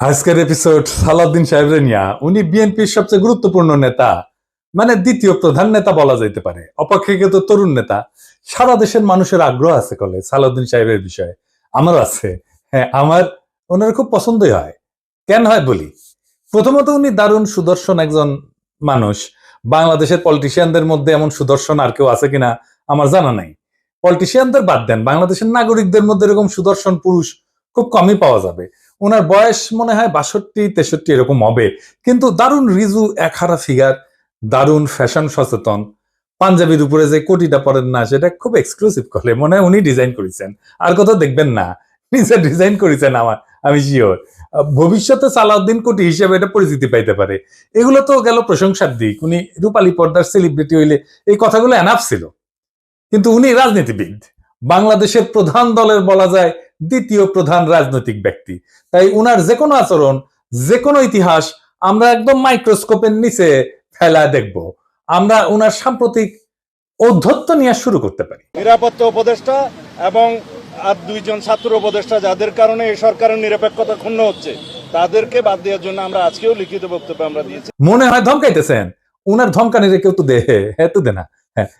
আজকের এপিসোড সালাউদ্দিন সাহেবের নিয়া, উনি বিএনপির সবচেয়ে গুরুত্বপূর্ণ নেতা মানে দ্বিতীয় প্রধান নেতা বলা যাইতে পারে, অপেক্ষাকৃত তরুণ নেতা। সারা দেশের মানুষের আগ্রহ আছে কলে সালাউদ্দিন সাহেবের বিষয়ে। আমারও আছে। হ্যাঁ আমার ওনার খুব পছন্দই হয়। কেন হয় বলি? প্রথমত উনি দারুণ সুদর্শন একজন মানুষ। বাংলাদেশের পলিটিশিয়ানদের মধ্যে এমন সুদর্শন আর কেউ আছে কিনা আমার জানা নাই। পলিটিশিয়ানদের বাদ দেন, বাংলাদেশের নাগরিকদের মধ্যে এরকম সুদর্শন পুরুষ খুব কমই পাওয়া যাবে। ওনার বয়স মনে হয় বাষট্টি, তেষট্টি এরকম হবে। কিন্তু দারুণ রিজু একহারা ফিগার দারুণ ফ্যাশন সচেতন। পাঞ্জাবির উপরে যে কোটিটা পরেন না, সেটা খুব এক্সক্লুসিভ করে মনে হয় উনি ডিজাইন করেছেন। আর কোথাও দেখবেন না, নিজে ডিজাইন করেছেন আমার, আমি শিওর ভবিষ্যতে সালাউদ্দিন কোটি হিসেবে এটা পরিচিতি পাইতে পারে। এগুলো তো গেল প্রশংসার দিক। উনি রূপালী পর্দার সেলিব্রিটি হইলে এই কথাগুলো এনাফ ছিল। কিন্তু উনি রাজনীতিবিদ। বাংলাদেশের প্রধান দলের বলা যায় দ্বিতীয় প্রধান রাজনৈতিক ব্যক্তি। তাই উনার যে কোনো আচরণ যে কোনো ইতিহাস আমরা একদম মাইক্রোস্কোপের নিচে ফেলা দেখব। আমরা উনার সাম্প্রতিক ঔদ্ধত্য নিয়ে শুরু করতে পারি। নিরাপত্তা উপদেষ্টা এবং আর দুইজন ছাত্র উপদেষ্টা যাদের কারণে এই সরকারের নিরপেক্ষতা ক্ষুণ্ণ হচ্ছে তাদেরকে বাদ দেওয়ার জন্য আমরা আজকেও লিখিত বক্তব্য আমরা দিয়েছি। মনে হয় ধমকাইতেছেন। উনার ধমকানিরে কেউ তো দে হ্যাঁ তো দে না। হ্যাঁ।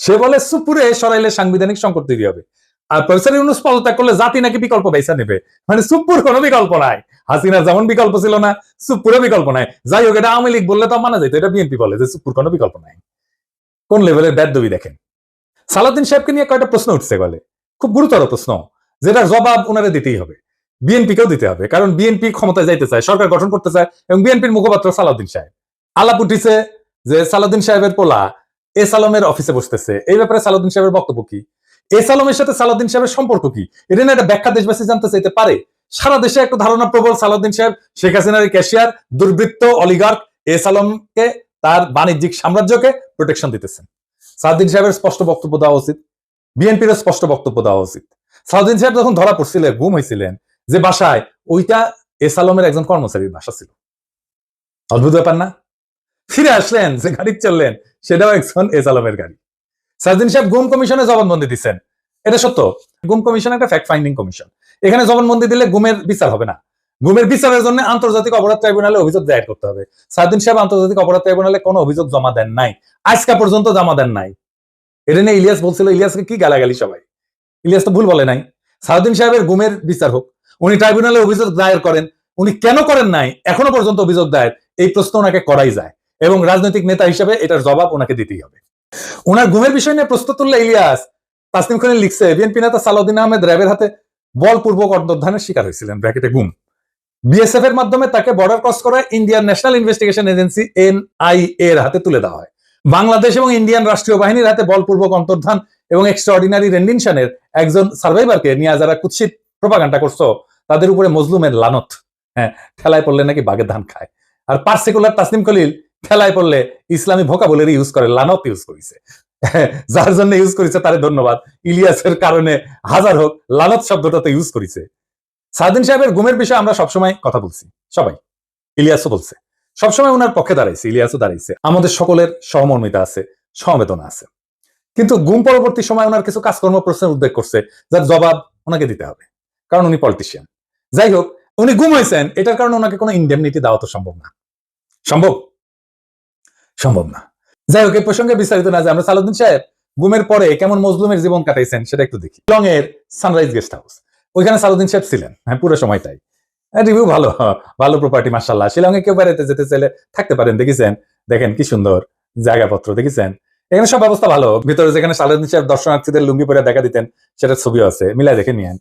সে বলে সুপুরে সরাইলে সাংবিধানিক সংকট তৈরি হবে। আর প্রফেসর ইউনুস পদত্যাগ করলে জাতি নাকি বিকল্প বেসা নেবে? মানে সুপুর কোনো বিকল্প নাই। হাসিনার যেমন বিকল্প ছিল না সুপুরও বিকল্প নাই। যাই হোক, এটা আওয়ামী লীগ বললে তো মানা যেত এটা বিএনপি বলে যে সুপুর কোনো বিকল্প নাই। কোন লেভেলের ব্যাদ দবি দেখেন? সালাউদ্দিন সাহেবকে নিয়ে কয়টা প্রশ্ন উঠছে বলে খুব গুরুতর প্রশ্ন, যেটার জবাব ওনারে দিতেই হবে। বিএনপিকেও দিতে হবে, কারণ বিএনপি ক্ষমতায় যাইতে চায়, সরকার গঠন করতে চায়, এবং বিএনপির মুখপাত্র সালাউদ্দিন সাহেব। আলাপ উঠিছে যে সালাউদ্দিন সাহেবের পোলা এ সালমের অফিসে বসতেছে। এই ব্যাপারে সালাউদ্দিন সাহেবের বক্তব্য কি? এ সালমের সাথে সালাউদ্দিন সাহেবের সম্পর্ক কি? এটা না একটা ব্যাখ্যা দেশবাসী জানতে চাইতে পারে। সারা দেশে একটা ধারণা প্রবল, সালাউদ্দিন সাহেব, শেখ হাসিনার ক্যাশিয়ার, দুর্বৃত্ত, অলিগার্ক এ সালমকে তার বাণিজ্যিক সাম্রাজ্যকে প্রোটেকশন দিতেছেন। সালাউদ্দিন সাহেবের স্পষ্ট বক্তব্য দেওয়া উচিত। বিএনপির স্পষ্ট বক্তব্য দেওয়া উচিত। সালাউদ্দিন সাহেব যখন ধরা পড়ছিলেন, গুম হয়েছিলেন যে বাসায় ওইটা এস আলমের একজন কর্মচারীর বাসা ছিল। অদ্ভুত ব্যাপার না? ফিরে আসলেন, যে গাড়ি চললেন, সেটাও একজন এস আলমের গাড়ি। সাজদিন সাহেব গুম কমিশনে জবানবন্দি দিচ্ছেন। এটা সত্য। গুম কমিশন একটা ফ্যাক্ট ফাইন্ডিং কমিশন। এখানে জবানবন্দি দিলে গুমের বিচার হবে না। গুমের বিচারের জন্য আন্তর্জাতিক অপরাধ ট্রাইব্যুনালে অভিযোগ দায়ের করতে হবে। সাজদিন সাহেব আন্তর্জাতিক অপরাধ ট্রাইব্যুনালে কোনো অভিযোগ জমা দেন নাই। আজকা পর্যন্ত জমা দেন নাই। এটা নিয়ে ইলিয়াস বলছিল, ইলিয়াসকে কি গালাগালি সবাই? ইলিয়াস তো ভুল বলে নাই। সাউদ্দিন সাহেবের গুমের বিচার হোক, উনি ট্রাইব্যুনালে অভিযোগ দায়ের করেন, উনি কেন করেন নাই, এখনও পর্যন্ত অভিযোগ দায়ের, এই প্রশ্ন ওনাকে করাই যায়। এবং রাজনৈতিক নেতা হিসেবে এটার জবাব ওনাকে দিতেই হবে। ওনার গুমের বিষয় নিয়ে প্রশ্ন তুললে ইলিয়াস, তাসনিম খানের লিখছে, বিএনপি নেতা সালাউদ্দিন আহমেদ র্যাবের হাতে বলপূর্বক অন্তর্ধানের শিকার হয়েছিলেন। ব্র্যাকেটে গুম বিএসএফ এর মাধ্যমে তাকে বর্ডার ক্রস করা Indian national investigation agency NIA এর হাতে তুলে দেওয়া হয়। বাংলাদেশ এবং ইন্ডিয়ান রাষ্ট্রীয় বাহিনীর হাতে বলপূর্বক অন্তর্ধান এবং এক্সট্রাঅর্ডিনারি রেন্ডিনশনের একজন সার্ভাইভারকে নিয়ে যারা কুৎসিত প্রপাগান্ডা করছ, তাদের উপরে মজলুমের লানত। হ্যাঁ ঠেলায় পড়লে নাকি বাঘের ধান খায়। আর পার্সিকুলার তাসনিম খলিল ঠেলায় পড়লে ইসলামী ভোকা বলে ইউজ করে, লানত ইউজ করেছে। যার জন্য ইউজ করেছে তারে ধন্যবাদ। ইলিয়াসের কারণে হাজার হোক, লানত শব্দটা তো ইউজ করেছে। সাদিন সাহেবের গুমের বিষয়ে আমরা সবসময় কথা বলছি, সবাই। ইলিয়াসও বলছে। সবসময় ওনার পক্ষে দাঁড়াইছে, ইলিয়াসও দাঁড়াইছে। আমাদের সকলের সহমর্মিতা আছে সমবেদনা আছে। কিন্তু গুম পরবর্তী সময় ওনার কিছু কাজকর্ম, প্রশ্নের উদ্বেগ করছে, যার জবাব ওনাকে দিতে হবে। কারণ উনি পলিটিশিয়ান যাই হোক, উনি গুম হয়েছেন, এটার কারণে ওনাকে কোনো ইন্ডেমনিটি দেওয়া তো সম্ভব না। সম্ভব? সম্ভব না। যাই হোক এই প্রসঙ্গে বিস্তারিত না যে আমরা সালুদ্দিন সাহেব গুমের পরে কেমন মজলুমের জীবন কাটাইছেন সেটা একটু দেখি। লং এর সানরাইজ গেস্ট হাউস। ওইখানে সালুদ্দিন সাহেব ছিলেন হ্যাঁ পুরো সময়টাই। রিভিউ ভালো ভালো প্রপার্টি মার্শাল্লাহ শিলংয়ে কেউ বেড়াতে যেতে চাইলে থাকতে পারেন, দেখেছেন? দেখেন কি সুন্দর জায়গাপত্র, দেখেছেন? এখানে সব ব্যবস্থা ভালো। ভিতরে যেখানে সালুদ্দিন সাহেব দর্শনার্থীদের লুঙ্গি পরে দেখা দিতেন, সেটার ছবিও আছে মিলাই দেখে নিয়েন।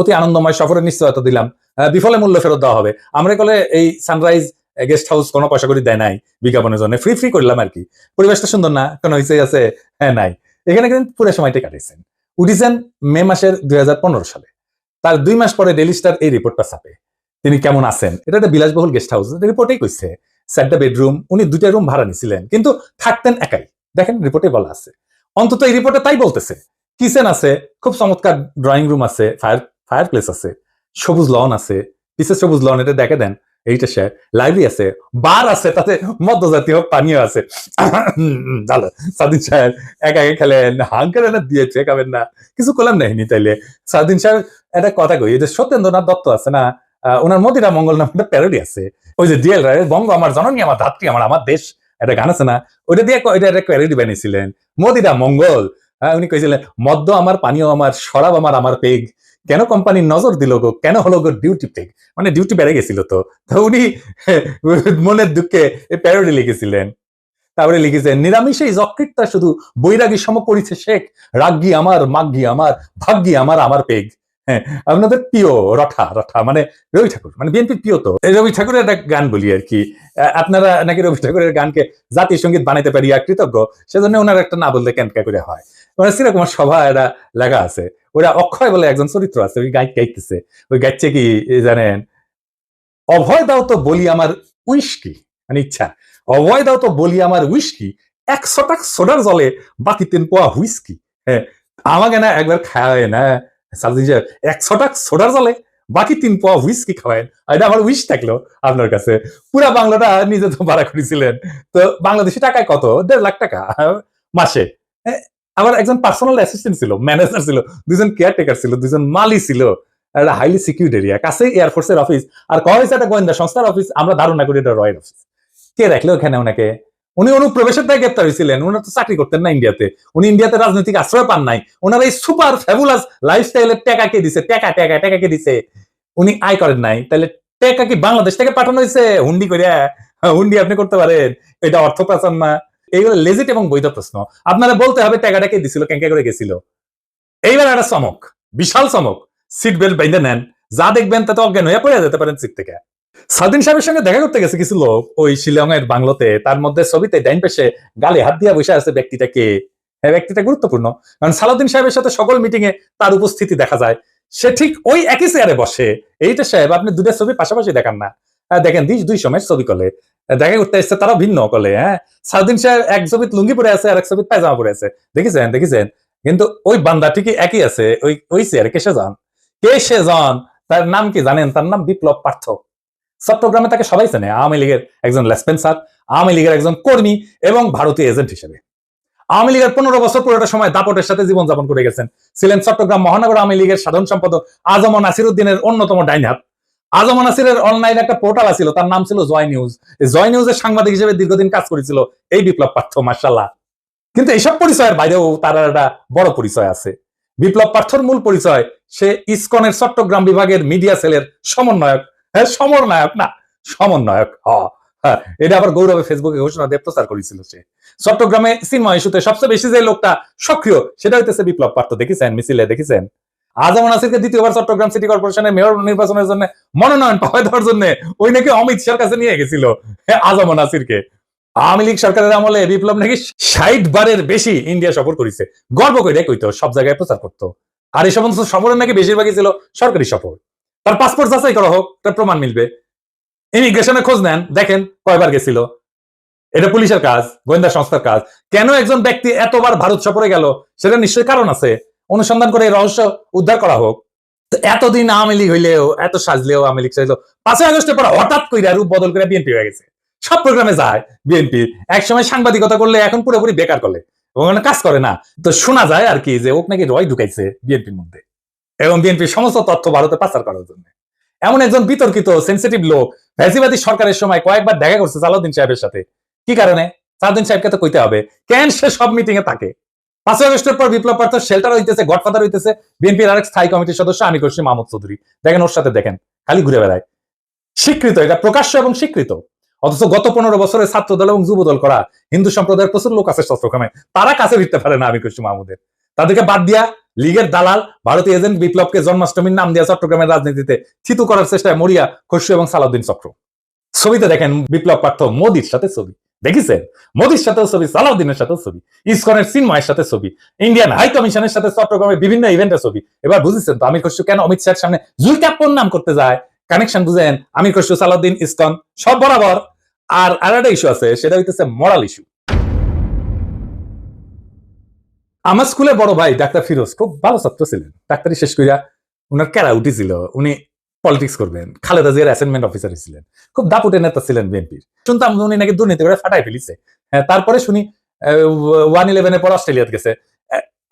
অতি আনন্দময় সফরের নিশ্চয়তা দিলাম। বিফলে মূল্য ফেরত দেওয়া হবে। আমরা কলে এই সানরাইজ গেস্ট হাউস কোনো পয়সা করে দেয় নাই, বিজ্ঞাপনের জন্য। ফ্রি ফ্রি করলাম আর কি। পরিবেশটা সুন্দর না, কোনো হয়েছে আছে? হ্যাঁ নাই। এখানে কিন্তু পুরো সময়টাই কাটিয়েছেন উঠিছেন মে মাসের দুই হাজার পনেরো সালে। তার দুই মাস পরে ডেলি স্টার এই রিপোর্টটা ছাপে। তিনি কেমন আছেন? এটা একটা বিলাসবহুল গেস্ট হাউস রিপোর্টেই কইছে, চারটা বেডরুম উনি দুইটা রুম ভাড়া নিছিলেন, কিন্তু থাকতেন একাই। দেখেন রিপোর্টে বলা আছে। অন্তত এই রিপোর্টে তাই বলতেছে। কিচেন আছে, খুব চমৎকার ড্রয়িং রুম আছে ফায়ার ফায়ার প্লেস আছে, সবুজ লন আছে পিসে সবুজ লন এটা দেখে দেন। এইটা সে লাইব্রেরি আছে বার আছে তাতে পানীয় আছে। সাদিন সাহেব একা দিয়েছে খাবেন না কিছু করলাম তাইলে। সাদিন সাহেব একটা কথা কই যে সত্যেন্দ্রনাথ দত্ত আছে না ওনার মোদিরা মঙ্গল নামে একটা প্যারোডি আছে। ওই যে ডিএল রায়ের বঙ্গ আমার জননী আমার ধাত্রী আমার আমার দেশ একটা গান আছে না ওইটা দিয়ে ওইটা একটা প্যারোডি বানিয়েছিলেন। মোদিরা মঙ্গল। হ্যাঁ, উনি কইছিলেন মদ্য আমার পানীয় আমার শরাব আমার আমার পেগ। কেন কোম্পানি নজর দিল গো? কেন হলো গো ডিউটি পেগ মানে ডিউটি বেড়ে গেছিল তো। উনি মনের দুঃখে প্যারোডি লিখেছিলেন। তারপরে লিখেছেন নিরামিষে যকৃতটা শুধু বৈরাগী সম করিছে শেখ। রাগ্গি আমার মাগ্গি আমার, ভাগ্যি আমার আমার পেগ। হ্যাঁ আপনাদের প্রিয় রঠা রঠা মানে রবি ঠাকুর মানে বিএনপির প্রিয় তো। রবি ঠাকুরের একটা গান বলি আর কি। আপনারা নাকি রবি ঠাকুরের গানকে জাতীয় সংগীত বানাইতে পারিয়া কৃতজ্ঞ? সেজন্য ওনার একটা না বললে কেন করে হয়? মানে সেরকম সভা এটা লেখা আছে। ওরা অক্ষয় বলে একজন চরিত্র আছে, ওই গাইড গাইতেছে। ওই গাইছে কি জানেন, অভয় দাও তো বলি আমার উইস্কি মানে ইচ্ছা। অভয় দাও তো বলি আমার উইস্কি একশো টাক সোডার জলে বাকি তিন পোয়া হুইস্কি। হ্যাঁ আমাকে না একবার খাওয়ায় না সাহেব একশো টাক সোডার জলে বাকি তিন পোয়া হুইস্কি খাওয়ায়। এটা আমার উইশ থাকল আপনার কাছে। পুরা বাংলাটা নিজে তো ভাড়া করেছিলেন। তো বাংলাদেশি টাকায় কত? দেড় লাখ টাকা মাসে। আবার একজন পার্সোনাল অ্যাসিস্ট্যান্ট ছিল ম্যানেজার ছিল দুজন কেয়ারটেকার ছিল দুজন মালি ছিল, একটা হাইলি সিকিউরিড এরিয়া কাছে এয়ারফোর্সের অফিস আর কয় হয়েছে একটা গোয়েন্দা সংস্থার অফিস আমরা ধারণা করি এটা রয়ের অফিস কে রাখল ওখানে ওনাকে? উনি অনুপ্রবেশের দায় গ্রেপ্তার হয়েছিলেন উনি তো চাকরি করতেন না ইন্ডিয়াতে উনি ইন্ডিয়াতে রাজনৈতিক আশ্রয় পান নাই। ওনার এই সুপার ফ্যাবুলাস লাইফস্টাইলের টাকা কে দিছে? টাকা টাকা টাকা কে দিছে? উনি আয় করেন নাই। তাহলে টাকা কি বাংলাদেশ থেকে পাঠানো হয়েছে? হুন্ডি করে হুন্ডি আপনি করতে পারেন। এটা অর্থ পাচার না। এইগুলো লেজিট এবং বৈধ প্রশ্ন। আপনারা বলতে হবে টাকাটা কে দিছিল কেঙ্কা করে গেছিল। এইবার একটা চমক, বিশাল চমক সিট বেল্ট বেঁধে নেন। যা দেখবেন তাতে অজ্ঞান হয়ে পড়ে যেতে পারেন সিট থেকে। সাদিন সাহেবের সঙ্গে দেখা করতে গেছে কিছু লোক ওই শিলং এর বাংলোতে। তার মধ্যে ছবিতে ডাইন পেশে গালে হাত দিয়ে বসে আছে ব্যক্তিটাকে হ্যাঁ ব্যক্তিটা গুরুত্বপূর্ণ। কারণ সালাউদ্দিন সাহেবের সাথে সকল মিটিং এ তার উপস্থিতি দেখা যায়। সে ঠিক ওই একই চেয়ারে বসে। এইটা সাহেব, আপনি দুটা ছবি পাশাপাশি দেখান না। দেখেন দুই দুই সময়ের ছবি কলে দেখা করতে এসছে তারা ভিন্ন কলে হ্যাঁ। সালাউদ্দিন সাহেব এক ছবিত লুঙ্গি পরে আছে আর এক ছবিত পায়জামা পরে আছে। দেখেছেন দেখেছেন? কিন্তু ওই বান্দা ঠিকই একই আছে, ওই ওই চেয়ারে কেসে যান? কে সে তার নাম কি জানেন? তার নাম বিপ্লব পার্থ। চট্টগ্রামে তাকে সবাই চেনে, আওয়ামী লীগের একজন লেসপেন্সার আওয়ামী লীগের একজন কর্মী এবং ভারতীয় এজেন্ট হিসেবে। আওয়ামী লীগের পনেরো বছর পুরোটা সময় দাপটের সাথে জীবনযাপন করে গেছেন। ছিলেন চট্টগ্রাম মহানগর আওয়ামী লীগের সাধারণ সম্পাদক আজম নাসির উদ্দিনের অন্যতম ডাইন হাত আজম নাসিরের অনলাইন একটা পোর্টাল তার নাম ছিল জয় নিউজ। জয় সাংবাদিক হিসেবে দীর্ঘদিন কাজ করেছিল এই বিপ্লব পার্থ মার্শাল্লাহ কিন্তু এইসব পরিচয়ের বাইরেও তার একটা বড় পরিচয় আছে। বিপ্লব পার্থর মূল পরিচয় সে ইসকনের চট্টগ্রাম বিভাগের মিডিয়া সেলের সমন্বয়ক। হ্যাঁ সমন্বয়ক না সমন্বয়ক হ। হ্যাঁ, এটা আবার গৌরবে ফেসবুকে ঘোষণা দিয়ে প্রচার করেছিল সে। চট্টগ্রামে সিনেমা ইস্যুতে সবচেয়ে বেশি যে লোকটা সক্রিয় সেটা হইতেছে বিপ্লব পার্থ। দেখেছেন? মিছিলে দেখেছেন? আজম নাসিরকে দ্বিতীয়বার চট্টগ্রাম সিটি কর্পোরেশনের মেয়র নির্বাচনের জন্য মনোনয়ন পাওয়া দেওয়ার জন্য ওই নাকি অমিত শাহর কাছে নিয়ে গেছিল হ্যাঁ, আজম নাসিরকে। আওয়ামী লীগ সরকারের আমলে বিপ্লব নাকি ষাট বারের বেশি ইন্ডিয়া সফর করেছে। গর্ব করে কইতো সব জায়গায় প্রচার করতো। আর এই সমস্ত সফরের নাকি বেশিরভাগই ছিল সরকারি সফর। তার পাসপোর্ট যাচাই করা হোক তার প্রমাণ মিলবে। ইমিগ্রেশনে খোঁজ নেন দেখেন কয়বার গেছিল। এটা পুলিশের কাজ গোয়েন্দা সংস্থার কাজ। কেন একজন ব্যক্তি এতবার ভারত সফরে গেল সেটা নিশ্চয়ই কারণ আছে। অনুসন্ধান করে রহস্য উদ্ধার করা হোক। এতদিন আওয়ামী লীগ হইলেও, এত সাজলেও আওয়ামী লীগ সাজলেও, পাঁচই আগস্টের পর হঠাৎ করে রূপ বদল করে বিএনপি হয়ে গেছে। সব প্রোগ্রামে যায় বিএনপি একসময় সাংবাদিকতা করলে এখন পুরোপুরি বেকার করলে ওখানে কাজ করে না। তো শোনা যায় আর কি যে ওক নাকি রয় ঢুকাইছে বিএনপির মধ্যে এবং বিএনপির সমস্ত তথ্য ভারতে পাচার করার জন্য। এমন একজন বিতর্কিত সেন্সিটিভ লোক, ফ্যাসিবাদী সরকারের সময় কয়েকবার দেখা করছে সালাউদ্দিন সাহেবের সাথে। কি কারণে? সালাউদ্দিন সাহেবকে তো কইতে হবে। কেন সে সব মিটিং এ থাকে? পাঁচই আগস্টের পর বিপ্লব পার্থ শেল্টার হইতেছে গডফাদার হইতেছে, বিএনপির আরেক স্থায়ী কমিটির সদস্য আমি করছি মাহমুদ চৌধুরী। দেখেন ওর সাথে দেখেন, খালি ঘুরে বেড়ায়। স্বীকৃত, এটা প্রকাশ্য এবং স্বীকৃত। অথচ গত পনেরো বছরে ছাত্র দল এবং যুব দল করা হিন্দু সম্প্রদায়ের প্রচুর লোক আছে চট্টগ্রামে তারা কাছে ফিরতে পারে না আমি করছি মাহমুদের। তাদেরকে বাদ দিয়া লীগের দালাল, ভারতীয় এজেন্ট বিপ্লবকে জন্মাষ্টমীর নাম দিয়া চট্টগ্রামের রাজনীতিতে থিতু করার চেষ্টায় মরিয়া খসরু এবং সালাউদ্দিন চক্র। ছবিতে দেখেন বিপ্লব পার্থ মোদির সাথে ছবি। দেখেছেন? মোদির সাথেও ছবি, সালাউদ্দিনের সাথেও ছবি, ইসকনের সিনময়ের সাথে ছবি, ইন্ডিয়ান হাই কমিশনের সাথে চট্টগ্রামের বিভিন্ন ইভেন্টের ছবি। এবার বুঝেছেন তো, আমির খসরু কেন অমিত শাহের সামনে জুলকাপ্পর নাম করতে যায়? কানেকশন বুঝেন, আমির খসরু, সালাউদ্দিন, ইসকন, সব বরাবর। আর আর একটা ইস্যু আছে, সেটা হইতেছে মরাল ইস্যু আমার স্কুলে বড় ভাই, ডাক্তার ফিরোজ, খুব ভালো ছাত্র ছিলেন। ডাক্তারি শেষ করিয়া উনার ক্যারা উঠেছিল উনি পলিটিক্স করবেন। খালেদা জিয়ার অ্যাসাইনমেন্ট অফিসার ছিলেন। খুব দাপুটে নেতা ছিলেন বিএনপির। শুনতাম উনি নাকি দুর্নীতি করে ফাটাই ফেলিছে। হ্যাঁ, তারপরে শুনি ওয়ান ইলেভেনের পর অস্ট্রেলিয়াতে গেছে।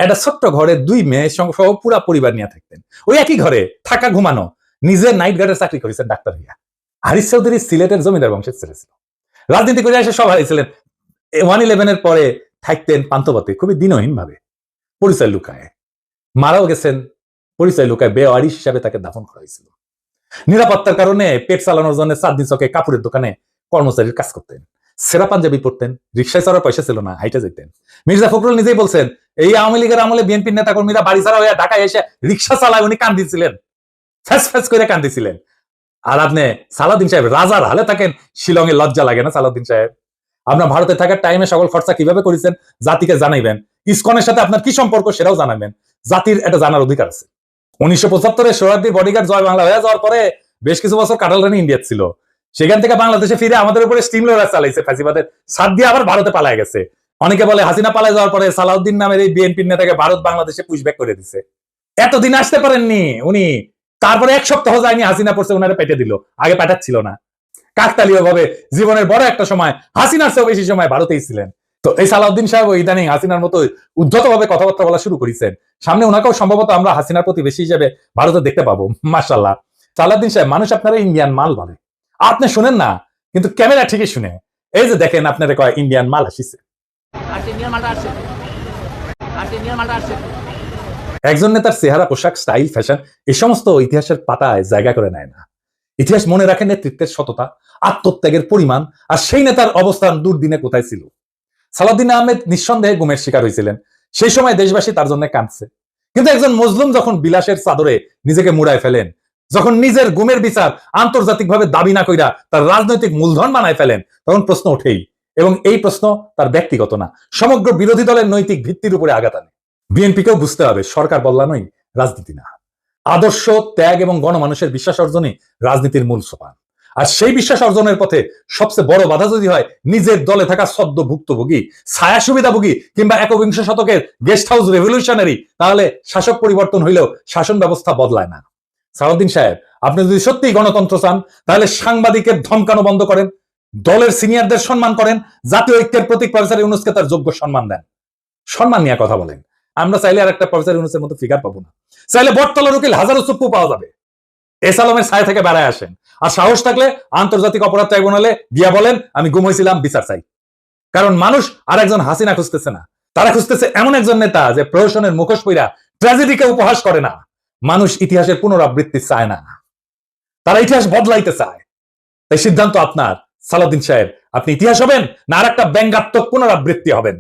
একটা ছোট্ট ঘরে দুই মেয়ে সহ পুরা পরিবার নিয়ে থাকতেন। ওই একই ঘরে থাকা ঘুমানো নিজে নাইট গার্ডের চাকরি করেছেন ডাক্তার হইয়া হারিস চৌধুরী সিলেটের জমিদার বংশের ছেলে ছিল। রাজনীতি করে এসে সব হারিয়েছিলেন। ওয়ান ইলেভেনের পরে থাকতেন পান্তপথে খুবই দিনহীন ভাবে পরিচয় লুকায়। মারাও গেছেন। পরিচয় লুকায় বেওয়ারিশ হিসাবে তাকে দাফন করা হয়েছিল। নিরাপত্তার কারণে পেট চালানোর জন্য চাঁদনি চকে কাপড়ের দোকানে কর্মচারীর কাজ করতেন। সেরা পাঞ্জাবি পড়তেন রিক্সায় চড়ার পয়সা ছিল না, হাইটে যেতেন। মির্জা ফখরুল নিজেই বলছেন, এই আওয়ামী লীগের আমলে বিএনপির নেতা কর্মীরা বাড়ি ছাড়া হয়ে ঢাকায় এসে রিক্সা চালায় উনি কান্দিছিলেন। ফ্যাস ফ্যাস করে কান্দিছিলেন। আর আপনি সালাদিন সাহেব রাজার হালে থাকেন, শিলংয়ে লজ্জা লাগে না সালাউদ্দিন সাহেব? আপনার ভারতে থাকার টাইমে সকল খরচা কীভাবে করেছেন? জাতিকে জানাইবেন। ইসকনের সাথে আপনার কি সম্পর্ক সেটাও জানাবেন। জাতির এটা জানার অধিকার আছে। উনিশশো পঁচাত্তরে সোহরাদ্দির বডিগার্ড জয় বাংলা হয়ে যাওয়ার পরে বেশ কিছু বছর কাটাল রানী ইন্ডিয়া ছিল। সেখান থেকে বাংলাদেশে ফিরে আমাদের উপরে স্টিম লোডার চালাইছে ফাঁসিবাদের সাত দিয়ে আবার ভারতে পালায় গেছে। অনেকে বলে হাসিনা পালায় যাওয়ার পরে সালাউদ্দিন নামের এই বিএনপির নেতাকে ভারত বাংলাদেশে পুশব্যাক করে দিছে। এতদিন আসতে পারেননি উনি। তারপরে এক সপ্তাহ যায়নি, হাসিনা পড়ছে ওনারে পেটে দিল। আগে পাঠাচ্ছিল না। কাকতালীয় ভাবে জীবনের বড় একটা সময় হাসিনার চেয়েও বেশি সময় ভারতেই ছিলেন। তো এই সালাউদ্দিন সাহেব ইদানিং হাসিনার মতো উদ্ধত ভাবে কথাবার্তা বলা শুরু করেছেন। সামনে ওনাকেও সম্ভবত আমরা হাসিনার প্রতিবেশী হিসেবে ভারতে দেখতে পাবো মাসাল্লাহ সালাউদ্দিন সাহেব মানুষ আপনারা ইন্ডিয়ান মাল বলে। আপনি শুনেন না কিন্তু ক্যামেরা ঠিকই শুনে। এই যে দেখেন আপনারা কয় ইন্ডিয়ান মাল আসিছে। মালটা আসছে। একজন নেতার চেহারা পোশাক স্টাইল ফ্যাশন এই সমস্ত ইতিহাসের পাতায় জায়গা করে নেয় না। ইতিহাস মনে রাখে নেতৃত্বের সততা আত্মত্যাগের পরিমাণ আর সেই নেতার অবস্থান দুর্দিনে কোথায় ছিল? সালাউদ্দিন আহমেদ নিঃসন্দেহে গুমের শিকার হয়েছিলেন। সেই সময় দেশবাসী তার জন্য কাঁদছে। কিন্তু একজন মজলুম যখন বিলাসের চাদরে নিজেকে মুড়ায় ফেলেন, যখন নিজের গুমের বিচার আন্তর্জাতিকভাবে দাবি না কইরা তার রাজনৈতিক মূলধন বানায় ফেলেন, তখন প্রশ্ন ওঠেই এবং এই প্রশ্ন তার ব্যক্তিগত না। সমগ্র বিরোধী দলের নৈতিক ভিত্তির উপরে আঘাত আনে। বিএনপিকেও বুঝতে হবে সরকার বদলানোই রাজনীতি না। আদর্শ, ত্যাগ এবং গণমানুষের বিশ্বাস অর্জনই রাজনীতির মূল সোপান। আর সেই বিশ্বাস অর্জনের পথে সবচেয়ে বড় বাধা যদি হয়, নিজের দলে থাকা সদ্য ভুক্তভোগী, ছায়া সুবিধাভোগী কিংবা একবিংশ শতকের গেস্ট হাউস রেভলিউশনারি, তাহলে শাসক পরিবর্তন হইলেও শাসন ব্যবস্থা বদলায় না। সালাউদ্দিন সাহেব, আপনি যদি সত্যিই গণতন্ত্র চান, তাহলে সাংবাদিকের ধমকানো বন্ধ করেন, দলের সিনিয়রদের সম্মান করেন, জাতীয় ঐক্যের প্রতীক প্রফেসর ইউনুসকে তার যোগ্য সম্মান দেন। সম্মান নিয়ে কথা বলেন। আমরা চাইলে আর একটা প্রফেসর ইউনুসের মতো ফিগার পাবো না। চাইলে বটতলার উকিল হাজারো চুপ্পু পাওয়া যাবে। এস আলমের ছায়া থেকে বেড়ায় আসেন। আর সাহস থাকলে আন্তর্জাতিক অপরাধ ট্রাইব্যুনালে গিয়া বলেন, আমি গুম হয়েছিলাম বিচার চাই। কারণ মানুষ আর একজন হাসিনা খুঁজতেছে না। তারা খুঁজতেছে এমন একজন নেতা যে প্রহসনের মুখোশ পইরা ট্র্যাজেডিকে উপহাস করে না। মানুষ ইতিহাসের পুনরাবৃত্তি চায় না। তারা ইতিহাস বদলাইতে চায়। তাই সিদ্ধান্ত আপনার। সালাউদ্দিন সাহেব, আপনি ইতিহাস হবেন না আর একটা ব্যঙ্গাত্মক পুনরাবৃত্তি হবেন?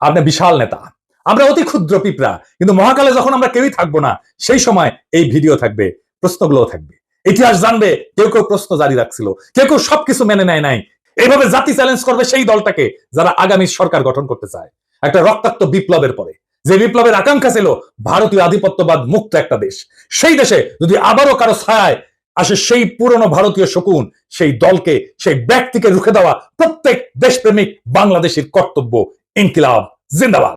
আপনি বিশাল নেতা। আমরা অতি ক্ষুদ্র পিঁপড়া, কিন্তু মহাকালে যখন আমরা কেউই থাকব না, সেই সময় এই ভিডিও থাকবে প্রশ্নগুলো থাকবে। ইতিহাস জানবে, কেউ কেউ প্রশ্ন জারি রাখছিল, কেউ কেউ সবকিছু মেনে নেয় নাই। এইভাবে জাতি চ্যালেঞ্জ করবে সেই দলটাকে যারা আগামী সরকার গঠন করতে চায়। একটা রক্তাক্ত বিপ্লবের পরে। যে বিপ্লবের আকাঙ্ক্ষা ছিল, ভারতীয় আধিপত্যবাদ মুক্ত একটা দেশ। সেই দেশে যদি আবারও কারও ছায় আসে সেই পুরনো ভারতীয় শকুন, সেই দলকে, সেই ব্যক্তিকে রুখে দেওয়া প্রত্যেক দেশপ্রেমিক বাংলাদেশের কর্তব্য, ইনকিলাব, জিন্দাবাদ।